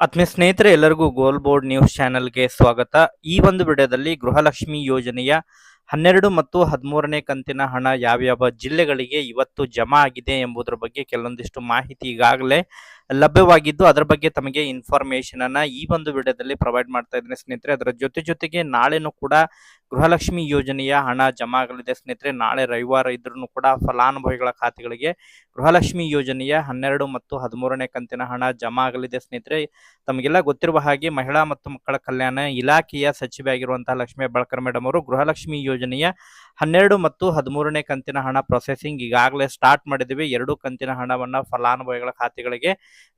ಆತ್ಮೀಯ ಸ್ನೇಹಿತರೆ, ಎಲ್ಲರಿಗೂ ಗೋಲ್ ಬೋರ್ಡ್ ನ್ಯೂಸ್ ಚಾನೆಲ್ಗೆ ಸ್ವಾಗತ. ಈ ಒಂದು ವಿಡಿಯೋದಲ್ಲಿ ಗೃಹಲಕ್ಷ್ಮಿ ಯೋಜನೆಯ ಹನ್ನೆರಡು ಮತ್ತು ಹದಿಮೂರನೇ ಕಂತಿನ ಹಣ ಯಾವ್ಯಾವ ಜಿಲ್ಲೆಗಳಿಗೆ ಇವತ್ತು ಜಮಾ ಆಗಿದೆ ಎಂಬುದರ ಬಗ್ಗೆ ಕೆಲವೊಂದಿಷ್ಟು ಮಾಹಿತಿ ಈಗಾಗಲೇ ಲಭ್ಯವಾಗಿದ್ದು ಅದರ ಬಗ್ಗೆ ತಮಗೆ ಇನ್ಫಾರ್ಮೇಶನ್ ಅನ್ನ ಈ ಒಂದು ವಿಡಿಯೋದಲ್ಲಿ ಪ್ರೊವೈಡ್ ಮಾಡ್ತಾ ಇದ್ದೀನಿ ಸ್ನೇಹಿತರೆ. ಅದರ ಜೊತೆ ಜೊತೆಗೆ ನಾಳೆನೂ ಕೂಡ ಗೃಹಲಕ್ಷ್ಮಿ ಯೋಜನೆಯ ಹಣ ಜಮಾ ಆಗಲಿದೆ ಸ್ನೇಹಿತರೆ. ನಾಳೆ ರವಿವಾರ ಇದ್ರೂ ಕೂಡ ಫಲಾನುಭವಿಗಳ ಖಾತೆಗಳಿಗೆ ಗೃಹಲಕ್ಷ್ಮಿ ಯೋಜನೆಯ ಹನ್ನೆರಡು ಮತ್ತು ಹದಿಮೂರನೇ ಕಂತಿನ ಹಣ ಜಮಾ ಆಗಲಿದೆ ಸ್ನೇಹಿತರೆ. ತಮಗೆಲ್ಲ ಗೊತ್ತಿರುವ ಹಾಗೆ ಮಹಿಳಾ ಮತ್ತು ಮಕ್ಕಳ ಕಲ್ಯಾಣ ಇಲಾಖೆಯ ಸಚಿವೆ ಆಗಿರುವಂತಹ ಲಕ್ಷ್ಮಿ ಹೆಬ್ಬಾಳ್ಕರ್ ಮೇಡಮ್ ಅವರು ಗೃಹಲಕ್ಷ್ಮಿ ಯೋಜನೆಯ ಹನ್ನೆರಡು ಮತ್ತು ಹದಿಮೂರನೇ ಕಂತಿನ ಹಣ ಪ್ರೊಸೆಸಿಂಗ್ ಈಗಾಗಲೇ ಸ್ಟಾರ್ಟ್ ಮಾಡಿದ್ದೀವಿ. ಎರಡು ಕಂತಿನ ಹಣವನ್ನು ಫಲಾನುಭವಿಗಳ ಖಾತೆಗಳಿಗೆ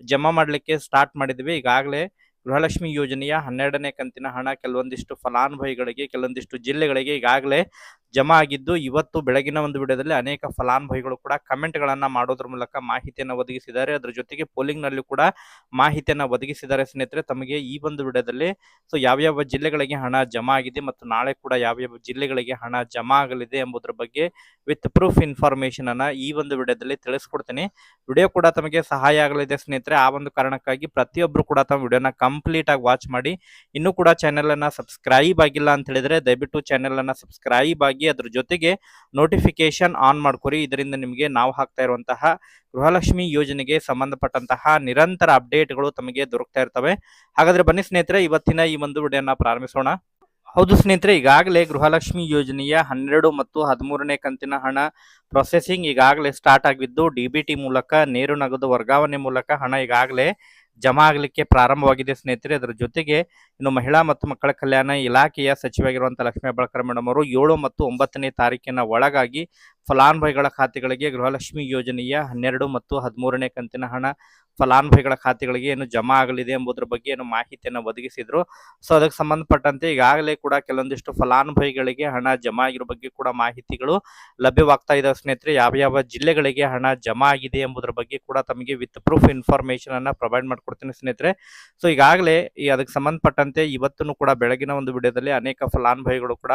ಜಮಾ ಮಾಡಲಿಕ್ಕೆ ಸ್ಟಾರ್ಟ್ ಮಾಡಿದ್ವಿ. ಈಗಾಗಲೇ ಗೃಹಲಕ್ಷ್ಮಿ ಯೋಜನೆಯ ಹನ್ನೆರಡನೇ ಕಂತಿನ ಹಣ ಕೆಲವೊಂದಿಷ್ಟು ಫಲಾನುಭವಿಗಳಿಗೆ, ಕೆಲವೊಂದಿಷ್ಟು ಜಿಲ್ಲೆಗಳಿಗೆ ಈಗಾಗಲೇ ಜಮಾ ಆಗಿದ್ದು ಇವತ್ತು ಬೆಳಗಿನ ಒಂದು ವಿಡಿಯೋದಲ್ಲಿ ಅನೇಕ ಫಲಾನುಭವಿಗಳು ಕೂಡ ಕಮೆಂಟ್ಗಳನ್ನ ಮಾಡೋದ್ರ ಮೂಲಕ ಮಾಹಿತಿಯನ್ನು ಒದಗಿಸಿದ್ದಾರೆ. ಅದರ ಜೊತೆಗೆ ಪೋಲಿಂಗ್ನಲ್ಲಿ ಕೂಡ ಮಾಹಿತಿಯನ್ನು ಒದಗಿಸಿದ್ದಾರೆ ಸ್ನೇಹಿತರೆ. ತಮಗೆ ಈ ಒಂದು ವಿಡಿಯೋದಲ್ಲಿ ಸೊ ಯಾವ್ಯಾವ ಜಿಲ್ಲೆಗಳಿಗೆ ಹಣ ಜಮಾ ಆಗಿದೆ ಮತ್ತು ನಾಳೆ ಕೂಡ ಯಾವ್ಯಾವ ಜಿಲ್ಲೆಗಳಿಗೆ ಹಣ ಜಮಾ ಆಗಲಿದೆ ಎಂಬುದರ ಬಗ್ಗೆ ವಿತ್ ಪ್ರೂಫ್ ಇನ್ಫಾರ್ಮೇಶನ್ ಅನ್ನ ಈ ಒಂದು ವಿಡಿಯೋದಲ್ಲಿ ತಿಳಿಸ್ಕೊಡ್ತೀನಿ. ವಿಡಿಯೋ ಕೂಡ ತಮಗೆ ಸಹಾಯ ಆಗಲಿದೆ ಸ್ನೇಹಿತರೆ. ಆ ಒಂದು ಕಾರಣಕ್ಕಾಗಿ ಪ್ರತಿಯೊಬ್ಬರು ಕೂಡ ತಮ್ಮ ವಿಡಿಯೋನ ಕಂಪ್ಲೀಟ್ ಆಗಿ ವಾಚ್ ಮಾಡಿ. ಇನ್ನೂ ಕೂಡ ಚಾನೆಲ್ ಅನ್ನ ಸಬ್ಸ್ಕ್ರೈಬ್ ಆಗಿಲ್ಲ ಅಂತ ಹೇಳಿದ್ರೆ ದಯವಿಟ್ಟು ಚಾನೆಲ್ ಅನ್ನ ಸಬ್ಸ್ಕ್ರೈಬ್ ಆಗಿ ಅದ್ರ ಜೊತೆಗೆ ನೋಟಿಫಿಕೇಶನ್ ಆನ್ ಮಾಡ್ಕೊರಿ. ಇದರಿಂದ ನಿಮಗೆ ನಾವು ಹಾಕ್ತಾ ಇರುವಂತಹ ಗೃಹಲಕ್ಷ್ಮಿ ಯೋಜನೆಗೆ ಸಂಬಂಧಪಟ್ಟಂತಹ ನಿರಂತರ ಅಪ್ಡೇಟ್ಗಳು ತಮಗೆ ದೊರಕ್ತಾ ಇರ್ತವೆ. ಹಾಗಾದ್ರೆ ಬನ್ನಿ ಸ್ನೇಹಿತರೆ, ಇವತ್ತಿನ ಈ ಒಂದು ವಿಡಿಯೋನ ಪ್ರಾರಂಭಿಸೋಣ. ಹೌದು ಸ್ನೇಹಿತರೆ, ಈಗಾಗಲೇ ಗೃಹಲಕ್ಷ್ಮಿ ಯೋಜನೆಯ ಹನ್ನೆರಡು ಮತ್ತು ಹದಿಮೂರನೇ ಕಂತಿನ ಹಣ ಪ್ರೊಸೆಸಿಂಗ್ ಈಗಾಗಲೇ ಸ್ಟಾರ್ಟ್ ಆಗಿದ್ದು ಡಿ ಬಿ ಟಿ ಮೂಲಕ, ನೇರು ನಗದು ವರ್ಗಾವಣೆ ಮೂಲಕ ಹಣ ಈಗಾಗಲೇ ಜಮಾ ಆಗಲಿಕ್ಕೆ ಪ್ರಾರಂಭವಾಗಿದೆ ಸ್ನೇಹಿತರೆ. ಅದರ ಜೊತೆಗೆ ಇನ್ನು ಮಹಿಳಾ ಮತ್ತು ಮಕ್ಕಳ ಕಲ್ಯಾಣ ಇಲಾಖೆಯ ಸಚಿವಾಗಿರುವಂತಹ ಲಕ್ಷ್ಮೀ ಹೆಬ್ಬಾಳ್ಕರ್ ಮೇಡಮ್ ಅವರು ಏಳು ಮತ್ತು ಒಂಬತ್ತನೇ ತಾರೀಕಿನ ಒಳಗಾಗಿ ಫಲಾನುಭವಿಗಳ ಖಾತೆಗಳಿಗೆ ಗೃಹಲಕ್ಷ್ಮಿ ಯೋಜನೆಯ ಹನ್ನೆರಡು ಮತ್ತು ಹದಿಮೂರನೇ ಕಂತಿನ ಹಣ ಫಲಾನುಭವಿಗಳ ಖಾತೆಗಳಿಗೆ ಏನು ಜಮಾ ಆಗಲಿದೆ ಎಂಬುದರ ಬಗ್ಗೆ ಏನು ಮಾಹಿತಿಯನ್ನು ಒದಗಿಸಿದ್ರು. ಸೊ ಅದಕ್ಕೆ ಸಂಬಂಧಪಟ್ಟಂತೆ ಈಗಾಗಲೇ ಕೂಡ ಕೆಲವೊಂದಿಷ್ಟು ಫಲಾನುಭವಿಗಳಿಗೆ ಹಣ ಜಮಾ ಆಗಿರೋ ಬಗ್ಗೆ ಕೂಡ ಮಾಹಿತಿಗಳು ಲಭ್ಯವಾಗ್ತಾ ಇದಾವೆ ಸ್ನೇಹಿತರೆ. ಯಾವ ಯಾವ ಜಿಲ್ಲೆಗಳಿಗೆ ಹಣ ಜಮಾ ಆಗಿದೆ ಎಂಬುದರ ಬಗ್ಗೆ ಕೂಡ ತಮಗೆ ವಿತ್ ಪ್ರೂಫ್ ಇನ್ಫಾರ್ಮೇಶನ್ ಅನ್ನ ಪ್ರೊವೈಡ್ ಮಾಡ್ಕೊಡ್ತೀನಿ ಸ್ನೇಹಿತರೆ. ಸೊ ಈಗಾಗಲೇ ಈ ಅದಕ್ಕೆ ಸಂಬಂಧಪಟ್ಟಂತೆ ಇವತ್ತು ಕೂಡ ಬೆಳಗಿನ ಒಂದು ವಿಡಿಯೋದಲ್ಲಿ ಅನೇಕ ಫಲಾನುಭವಿಗಳು ಕೂಡ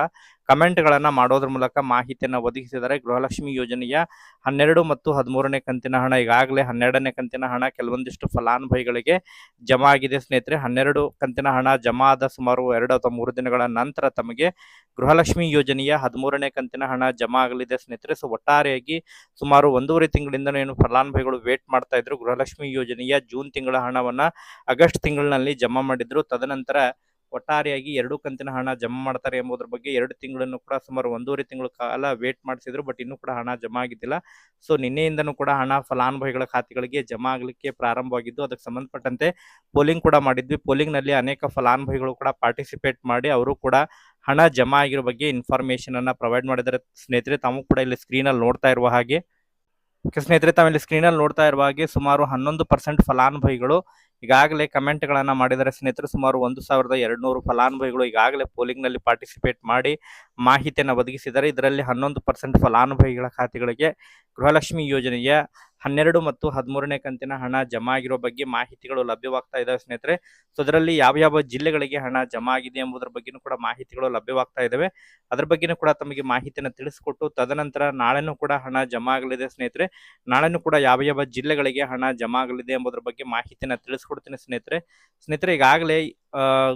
ಕಮೆಂಟ್ಗಳನ್ನ ಮಾಡೋದ್ರ ಮೂಲಕ ಮಾಹಿತಿಯನ್ನು ಒದಗಿಸಿದ್ದಾರೆ. ಗೃಹಲಕ್ಷ್ಮಿ ಯೋಜನೆಯ ಹನ್ನೆರಡು ಮತ್ತು ಹದಿಮೂರನೇ ಕಂತಿನ ಹಣ, ಈಗಾಗಲೇ ಹನ್ನೆರಡನೇ ಕಂತಿನ ಹಣ ಕೆಲವೊಂದಿಷ್ಟು ಫಲಾನುಭವಿಗಳಿಗೆ ಜಮಾ ಆಗಿದೆ ಸ್ನೇಹಿತರೆ. ಹನ್ನೆರಡು ಕಂತಿನ ಹಣ ಜಮಾ ಆದ ಸುಮಾರು ಎರಡು ಅಥವಾ ಮೂರು ದಿನಗಳ ನಂತರ ತಮಗೆ ಗೃಹಲಕ್ಷ್ಮಿ ಯೋಜನೆಯ ಹದಿಮೂರನೇ ಕಂತಿನ ಹಣ ಜಮಾ ಆಗಲಿದೆ ಸ್ನೇಹಿತರೆ. ಸೊ ಒಟ್ಟಾರೆಯಾಗಿ ಸುಮಾರು ಒಂದೂವರೆ ತಿಂಗಳಿಂದ ಏನು ಫಲಾನುಭವಿಗಳು ವೇಟ್ ಮಾಡ್ತಾ ಇದ್ರು. ಗೃಹಲಕ್ಷ್ಮಿ ಯೋಜನೆಯ ಜೂನ್ ತಿಂಗಳ ಹಣವನ್ನ ಆಗಸ್ಟ್ ತಿಂಗಳಿನಲ್ಲಿ ಜಮಾ ಮಾಡಿದ್ರು. ತದನಂತರ ಒಟ್ಟಾರೆಯಾಗಿ ಎರಡು ಕಂತಿನ ಹಣ ಜಮಾ ಮಾಡ್ತಾರೆ ಎಂಬುದರ ಬಗ್ಗೆ ಎರಡು ತಿಂಗಳನ್ನು ಕೂಡ ಸುಮಾರು ಒಂದೂವರೆ ತಿಂಗಳ ಕಾಲ ವೇಟ್ ಮಾಡಿಸಿದ್ರು ಬಟ್ ಇನ್ನೂ ಕೂಡ ಹಣ ಜಮಾ ಆಗಿದ್ದಿಲ್ಲ. ಸೊ ನಿನ್ನೆಯಿಂದನೂ ಕೂಡ ಹಣ ಫಲಾನುಭವಿಗಳ ಖಾತೆಗಳಿಗೆ ಜಮಾ ಆಗಲಿಕ್ಕೆ ಪ್ರಾರಂಭವಾಗಿದ್ದು, ಅದಕ್ಕೆ ಸಂಬಂಧಪಟ್ಟಂತೆ ಪೋಲಿಂಗ್ ಕೂಡ ಮಾಡಿದ್ವಿ. ಪೋಲಿಂಗ್ನಲ್ಲಿ ಅನೇಕ ಫಲಾನುಭವಿಗಳು ಕೂಡ ಪಾರ್ಟಿಸಿಪೇಟ್ ಮಾಡಿ ಅವರು ಕೂಡ ಹಣ ಜಮಾ ಆಗಿರೋ ಬಗ್ಗೆ ಇನ್ಫಾರ್ಮೇಶನ್ ಅನ್ನ ಪ್ರೊವೈಡ್ ಮಾಡಿದರೆ ಸ್ನೇಹಿತರೆ, ತಾವು ಕೂಡ ಇಲ್ಲಿ ಸ್ಕ್ರೀನಲ್ಲಿ ನೋಡ್ತಾ ಇರುವ ಹಾಗೆ. ಸ್ನೇಹಿತರೆ, ತಾವಿಲ್ಲಿ ಸ್ಕ್ರೀನ್ ಅಲ್ಲಿ ನೋಡ್ತಾ ಇರುವ ಹಾಗೆ ಸುಮಾರು ಹನ್ನೊಂದು ಪರ್ಸೆಂಟ್ ಫಲಾನುಭವಿಗಳು ಈಗಾಗಲೇ ಕಮೆಂಟ್ ಗಳನ್ನ ಮಾಡಿದರೆ ಸ್ನೇಹಿತರು, ಸುಮಾರು ಒಂದು ಸಾವಿರದ ಎರಡುನೂರು ಫಲಾನುಭವಿಗಳು ಈಗಾಗಲೇ ಪೋಲಿಂಗ್ನಲ್ಲಿ ಪಾರ್ಟಿಸಿಪೇಟ್ ಮಾಡಿ ಮಾಹಿತಿಯನ್ನು ಒದಗಿಸಿದ್ದಾರೆ. ಇದರಲ್ಲಿ ಹನ್ನೊಂದು ಪರ್ಸೆಂಟ್ ಫಲಾನುಭವಿಗಳ ಖಾತೆಗಳಿಗೆ ಗೃಹಲಕ್ಷ್ಮಿ ಯೋಜನೆಯ ಹನ್ನೆರಡು ಮತ್ತು ಹದಿಮೂರನೇ ಕಂತಿನ ಹಣ ಜಮಾ ಆಗಿರೋ ಬಗ್ಗೆ ಮಾಹಿತಿಗಳು ಲಭ್ಯವಾಗ್ತಾ ಇದ್ದಾವೆ ಸ್ನೇಹಿತರೆ. ಸೊ ಅದರಲ್ಲಿ ಯಾವ ಯಾವ ಜಿಲ್ಲೆಗಳಿಗೆ ಹಣ ಜಮಾ ಆಗಿದೆ ಎಂಬುದರ ಬಗ್ಗೆನೂ ಕೂಡ ಮಾಹಿತಿಗಳು ಲಭ್ಯವಾಗ್ತಾ ಇದ್ದಾವೆ ಅದರ ಬಗ್ಗೆನೂ ಕೂಡ ತಮಗೆ ಮಾಹಿತಿಯನ್ನು ತಿಳಿಸಿಕೊಟ್ಟು ತದನಂತರ ನಾಳೆನೂ ಕೂಡ ಹಣ ಜಮಾ ಆಗಲಿದೆ ಸ್ನೇಹಿತರೆ. ನಾಳೆನೂ ಕೂಡ ಯಾವ ಯಾವ ಜಿಲ್ಲೆಗಳಿಗೆ ಹಣ ಜಮಾ ಆಗಲಿದೆ ಎಂಬುದರ ಬಗ್ಗೆ ಮಾಹಿತಿಯನ್ನು ತಿಳಿಸ್ಕೊಡ್ತೀನಿ ಸ್ನೇಹಿತರೆ. ಸ್ನೇಹಿತರೆ, ಈಗಾಗಲೇ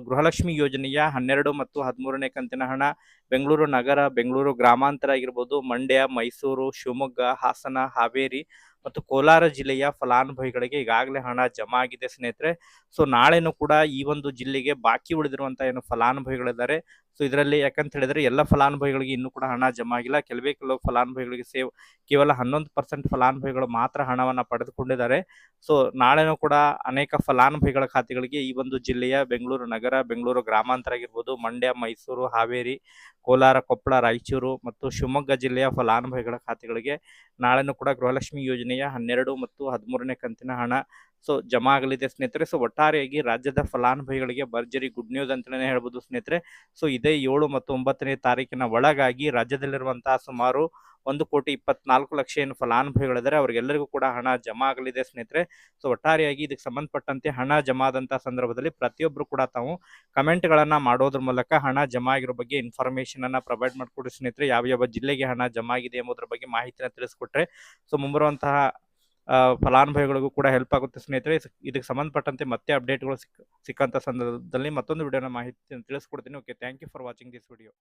ಗೃಹಲಕ್ಷ್ಮಿ ಯೋಜನೆಯ ಹನ್ನೆರಡು ಮತ್ತು ಹದಿಮೂರನೇ ಕಂತಿನ ಹಣ ಬೆಂಗಳೂರು ನಗರ, ಬೆಂಗಳೂರು ಗ್ರಾಮಾಂತರ ಆಗಿರ್ಬೋದು, ಮಂಡ್ಯ, ಮೈಸೂರು, ಶಿವಮೊಗ್ಗ, ಹಾಸನ, ಹಾವೇರಿ ಮತ್ತು ಕೋಲಾರ ಜಿಲ್ಲೆಯ ಫಲಾನುಭವಿಗಳಿಗೆ ಈಗಾಗಲೇ ಹಣ ಜಮಾ ಆಗಿದೆ ಸ್ನೇಹಿತರೆ. ಸೊ, ನಾಳೆನೂ ಕೂಡ ಈ ಒಂದು ಜಿಲ್ಲೆಗೆ ಬಾಕಿ ಉಳಿದಿರುವಂತಹ ಏನು ಫಲಾನುಭವಿಗಳಿದ್ದಾರೆ ಸೊ ಇದರಲ್ಲಿ ಯಾಕಂತ ಹೇಳಿದ್ರೆ ಎಲ್ಲ ಫಲಾನುಭವಿಗಳಿಗೆ ಇನ್ನೂ ಕೂಡ ಹಣ ಜಮಾ ಆಗಿಲ್ಲ ಕೆಲವೇ ಕೆಲವು ಫಲಾನುಭವಿಗಳಿಗೆ ಸೇವ್, ಕೇವಲ ಹನ್ನೊಂದು ಪರ್ಸೆಂಟ್ ಫಲಾನುಭವಿಗಳು ಮಾತ್ರ ಹಣವನ್ನು ಪಡೆದುಕೊಂಡಿದ್ದಾರೆ. ಸೊ ನಾಳೆನೂ ಕೂಡ ಅನೇಕ ಫಲಾನುಭವಿಗಳ ಖಾತೆಗಳಿಗೆ ಈ ಒಂದು ಜಿಲ್ಲೆಯ ಬೆಂಗಳೂರು ನಗರ, ಬೆಂಗಳೂರು ಗ್ರಾಮಾಂತರ ಆಗಿರ್ಬೋದು, ಮಂಡ್ಯ, ಮೈಸೂರು, ಹಾವೇರಿ, ಕೋಲಾರ, ಕೊಪ್ಪಳ, ರಾಯಚೂರು ಮತ್ತು ಶಿವಮೊಗ್ಗ ಜಿಲ್ಲೆಯ ಫಲಾನುಭವಿಗಳ ಖಾತೆಗಳಿಗೆ ನಾಳೆನೂ ಕೂಡ ಗೃಹಲಕ್ಷ್ಮಿ ಯೋಜನೆಯ ಹನ್ನೆರಡು ಮತ್ತು ಹದಿಮೂರನೇ ಕಂತಿನ ಹಣ ಸೊ ಜಮಾ ಆಗಲಿದೆ ಸ್ನೇಹಿತರೆ. ಸೊ ಒಟ್ಟಾರೆಯಾಗಿ ರಾಜ್ಯದ ಫಲಾನುಭವಿಗಳಿಗೆ ಭರ್ಜರಿ ಗುಡ್ ನ್ಯೂಸ್ ಅಂತಲೇ ಹೇಳ್ಬೋದು ಸ್ನೇಹಿತರೆ. ಸೊ ಇದೇ ಏಳು ಮತ್ತು ಒಂಬತ್ತನೇ ತಾರೀಕಿನ ಒಳಗಾಗಿ ರಾಜ್ಯದಲ್ಲಿರುವಂತಹ ಸುಮಾರು ಒಂದು ಕೋಟಿ ಇಪ್ಪತ್ನಾಲ್ಕು ಲಕ್ಷ ಏನು ಫಲಾನುಭವಿಗಳಿದ್ದಾರೆ. ಅವರಿಗೆಲ್ಲರಿಗೂ ಕೂಡ ಹಣ ಜಮಾ ಆಗಲಿದೆ ಸ್ನೇಹಿತರೆ. ಸೊ ಒಟ್ಟಾರೆಯಾಗಿ ಇದಕ್ಕೆ ಸಂಬಂಧಪಟ್ಟಂತೆ ಹಣ ಜಮಾ ಸಂದರ್ಭದಲ್ಲಿ ಪ್ರತಿಯೊಬ್ಬರು ಕೂಡ ತಾವು ಕಮೆಂಟ್ಗಳನ್ನ ಮಾಡೋದ್ರ ಮೂಲಕ ಹಣ ಜಮಾ ಆಗಿರೋ ಬಗ್ಗೆ ಇನ್ಫಾರ್ಮೇಶನ್ ಅನ್ನ ಪ್ರೊವೈಡ್ ಮಾಡಿಕೊಡಿ ಸ್ನೇಹಿತರೆ. ಯಾವ ಯಾವ ಜಿಲ್ಲೆಗೆ ಹಣ ಜಮಾ ಆಗಿದೆ ಎಂಬುದರ ಬಗ್ಗೆ ಮಾಹಿತಿನ ತಿಳಿಸ್ಕೊಟ್ರೆ. ಸೊ ಮುಂಬರುವಂತಹ ಫಲಾನುಭವಿಗಳಿಗೂ ಕೂಡ ಹೆಲ್ಪ್ ಆಗುತ್ತೆ ಸ್ನೇಹಿತರೆ. ಇದಕ್ಕೆ ಸಂಬಂಧಪಟ್ಟಂತೆ ಮತ್ತೆ ಅಪ್ಡೇಟ್ಗಳು ಸಿಕ್ ಸಿಕ್ಕಂಥ ಸಂದರ್ಭದಲ್ಲಿ ಮತ್ತೊಂದು ವಿಡಿಯೋನ ಮಾಹಿತಿ ತಿಳಿಸ್ಕೊಡ್ತೀನಿ. Okay thank you for watching this video